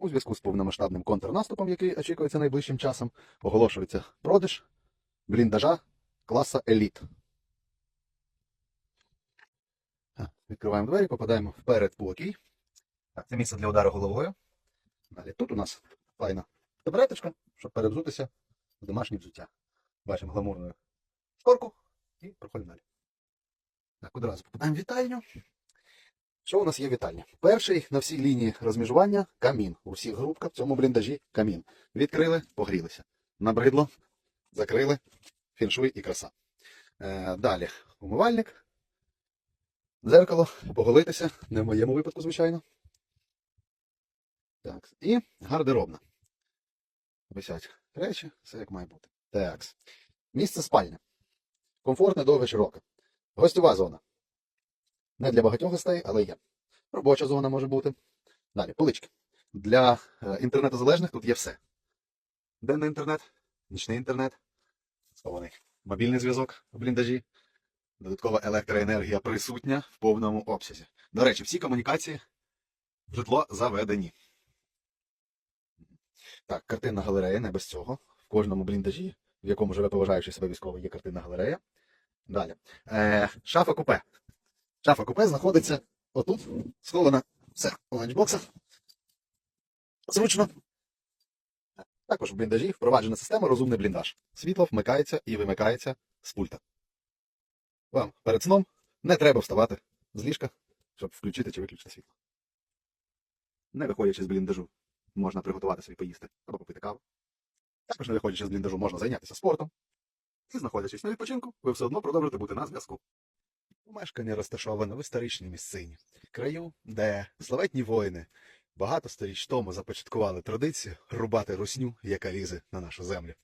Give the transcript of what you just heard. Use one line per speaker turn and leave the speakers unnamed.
У зв'язку з повномасштабним контрнаступом, який очікується найближчим часом, оголошується продаж бліндажа класа Еліт. Відкриваємо двері, попадаємо в передпокій. Так, це місце для удару головою. Далі тут у нас файна табуреточка, щоб перевзутися в домашнє взуття. Бачимо гламурну шторку і проходимо далі. Так, одразу попадаємо в вітальню. Що у нас є в вітальні? Перший на всій лінії розміжування камін. У всіх групках в цьому бліндажі камін. Відкрили, погрілися. Набридло, закрили, фіншуй і краса. Е, далі умивальник, дзеркало, поголитися, не в моєму випадку, звичайно. Так, і гардеробна. Висять речі, все як має бути. Так. Місце спальня. Комфортне, довге, широке. Гостьова зона. Не для багатьох гостей, але є. Робоча зона може бути. Далі, полички. Для е, інтернетозалежних тут є все. Денний інтернет, нічний інтернет, схований мобільний зв'язок в бліндажі, додаткова електроенергія присутня в повному обсязі. До речі, всі комунікації в житло заведені. Так, картинна галерея, не без цього. В кожному бліндажі, в якому живе поважаючий себе військовий, є картинна галерея. Далі. Е, шафа купе. Шафа купе знаходиться отут, схована все у ланчбоксах. Зручно. Також в бліндажі впроваджена система розумний бліндаж. Світло вмикається і вимикається з пульта. Вам перед сном не треба вставати з ліжка, щоб включити чи виключити світло. Не виходячи з бліндажу, можна приготувати собі поїсти або попити каву. Також не виходячи з бліндажу, можна зайнятися спортом. І знаходячись на відпочинку, ви все одно продовжите бути на зв'язку. Помешкання розташоване в історичній місцині, краю, де славетні воїни багато сторіч тому започаткували традицію рубати русню, яка лізе на нашу землю.